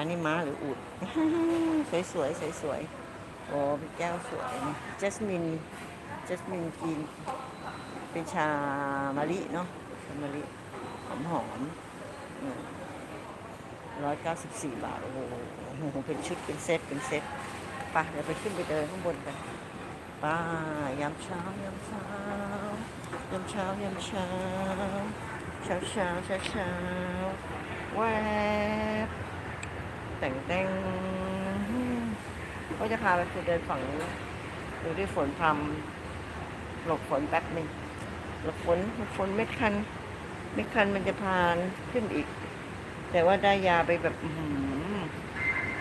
อันนี้ม้าหรืออูดสวยสวยสวยสวยๆโอ้เป็นแก้วสวยจัสมินจัสมินกินเป็นชามะลิเนาะชามะลิหอมหอมร้อยเก้าสิบสี่บาท โอ้โหเป็นชุดเป็นเซตเป็นเซตไปเดี๋ยวไปขึ้นไปเดินข้างบนกันไป้ายามเช้ายามเช้ายามเช้ายามเช้าเช้าเช้าเช้าเช้าแวบ แต่งแต่งก็จะพาไปคือเดินฝั่งนี้ดูที่ฝนพรำหลบฝนแป๊บหนึ่งหลบฝนหลบฝนเม็ดคันเม็ดคันมันจะพานขึ้นอีก แต่ว่าได้ยาไปแบบ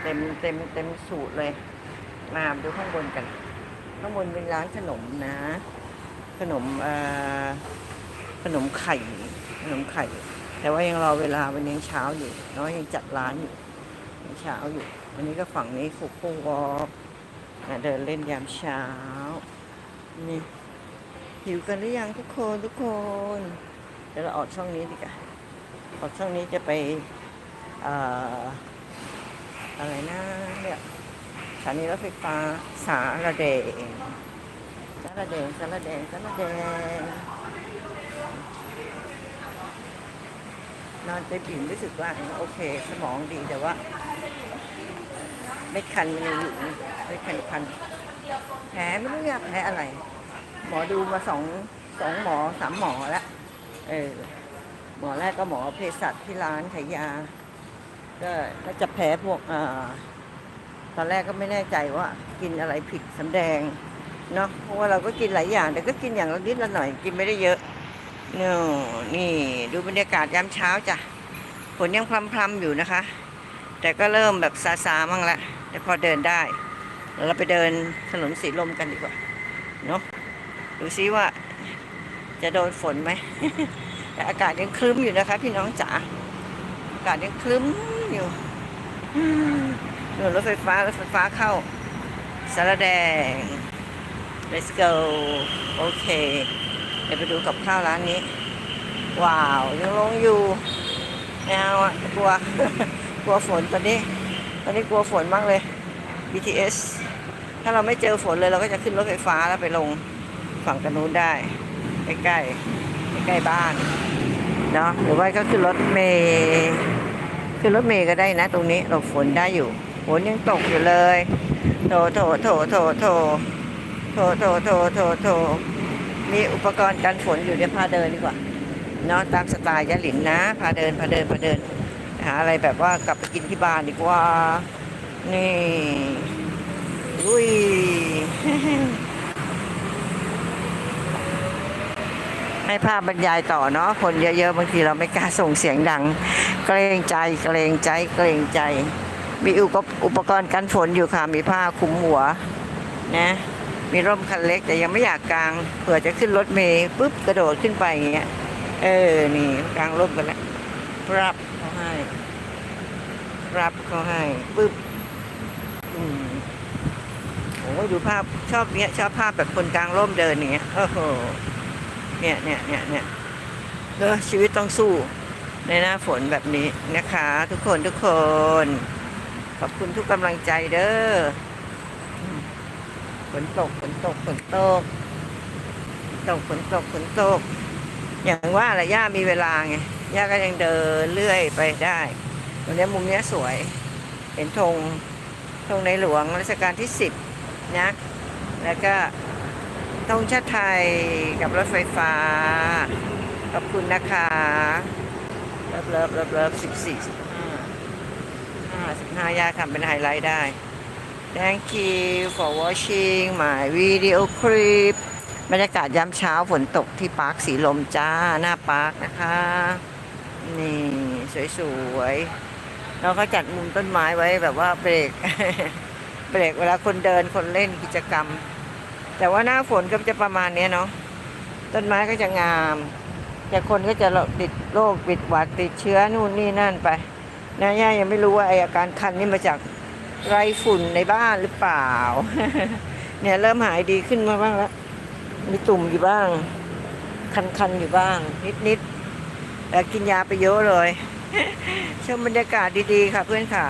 เต็มเต็มเต็มสูตรเลยมาดูข้างบนกัน ข้างบนเป็นร้านขนมนะ ขนมขนมไข่ ขนมไข่ แต่ว่ายังรอเวลาวันนี้ยังเช้าอยู่น้อยยังจัดร้านอยู่ เช้าอยู่ วันนี้ก็ฝั่งนี้ฟุกฟุกวอล์กเดินเล่นยามเช้า นี่หิวกันหรือยังทุกคนทุกคน เดี๋ยวเราออกช่องนี้ดีกว่าออกช่องนี้จะไปเอ่ออะไรนะเนี่ยสถานีรถไฟฟ้าสาระเดงสาระเดงสาระเดงสาระเดง นอนเต็มอิ่มรู้สึกว่าโอเค สมองดีแต่ว่าเม็ดคันมันยังอยู่เม็ดคันคันแผลไม่รู้อยากแผลอะไร หมอดูมาสองสองหมอสามหมอแล้วเออหมอแรกก็หมอเภสัชที่ร้านขายยา ก็ก็จะแพ้พวกอ่าตอนแรกก็ไม่แน่ใจว่ากินอะไรผิดสำแดงเนาะเพราะว่าเราก็กินหลายอย่างแต่ก็กินอย่างละนิดละหน่อยกินไม่ได้เยอะ เนานี่ดูบรรยากาศยามเช้าจ้ะฝนยังพรำๆอยู่นะคะ แต่ก็เริ่มแบบซาซาๆมั่งละแต่พอเดินได้เราไปเดินถนนสีลมกันดีกว่าเนาะดูซิว่าจะโดนฝนไหมแต่อากาศยังครึ้มอยู่นะคะ พี่น้องจ๋าอากาศยังครึ้มอยู่อืมเดี๋ยวรถไฟฟ้ารถไฟฟ้าเข้าสารแดง let's go โอเค ดี๋ยวไปดูกับข้าวร้านนี้ ว้าวยังลงอยู่แนวอะกลัวกลัวฝนตอนนี้ ตอนนี้กลัวฝนมากเลย BTS ถ้าเราไม่เจอฝนเลยเราก็จะขึ้นรถไฟฟ้าแล้วไปลงฝั่งกันนู้นได้ ใกล้ๆใกล้ๆบ้านเนาะหรือว่าก็ขึ้นรถเมย์ขึ้นรถเมย์ก็ได้นะ ตรงนี้หลบฝนได้อยู่ฝนยังตกอยู่เลยโถโถโถโถโถโถโถโถโถโถ มีอุปกรณ์กันฝนอยู่เดี๋ยวพาเดินดีกว่าเนาะตามสไตล์ยะหลินนะ พาเดินพาเดินพาเดินหาอะไรแบบว่ากลับไปกินที่บ้านดีกว่า นี่อุ้ยให้ภาพบรรยายต่อเนาะคนเยอะๆบางทีเราไม่กล้าส่งเสียงดัง เกรงใจเกรงใจเกรงใจ มีอุปกอุปกรณ์กันฝนอยู่ค่ะมีผ้าคลุมหัวนะ มีร่มคันเล็กแต่ยังไม่อยากกางเผื่อจะขึ้นรถเมย์ปุ๊บกระโดดขึ้นไปอย่างเงี้ย เออ นี่กางร่มกันแล้วรับเขาให้ รับเขาให้ปุ๊บอืมโอ้ดูภาพชอบเนี้ยชอบภาพแบบคนกลางร่มเดินอย่างเงี้ยโอ้โหเนี่ยเนี่ยเนี่ยเนี่ยเออชีวิตต้องสู้ในหน้าฝนแบบนี้นะคะ ทุกคนทุกคน ขอบคุณทุกกำลังใจเด้อ ฝนตกฝนตกฝนตกตกฝนตกฝนตก อย่างว่าแหละย่ามีเวลาไงย่าก็ยังเดินเรื่อยไปได้ตรงนี้มุมนี้สวย เห็นธงธงในหลวงรัชกาลที่สิบนะแล้วก็ธงชาติไทยกับรถไฟฟ้า ขอบคุณนะคะเลิฟเลิฟเลิฟเลิฟสิบสี่สิบห้าห้าสิบห้ายาทำเป็นไฮไลท์ได้ Thank you for watching my video clip บรรยากาศยามเช้าฝนตกที่ปาร์คสีลมจ้า หน้าปาร์คนะคะ นี่ สวยๆแล้วก็จัดมุมต้นไม้ไว้แบบว่าเบรก เบรกเวลาคนเดินคนเล่นกิจกรรม แต่ว่าหน้าฝนก็จะประมาณนี้เนาะต้นไม้ก็จะงาม แต่คนก็จะติดโรคปิดหวัดติดเชื้อนู่นนี่นั่นไปนะย่ายังไม่รู้ว่าไออาการคันนี่มาจาก ไรฝุ่นในบ้านหรือเปล่า เนี่ยเริ่มหายดีขึ้นมาบ้างแล้ว มีตุ่มอยู่บ้าง คันๆอยู่บ้าง นิดๆแต่กินยาไปเยอะเลยชมบรรยากาศดีๆค่ะเพื่อนขา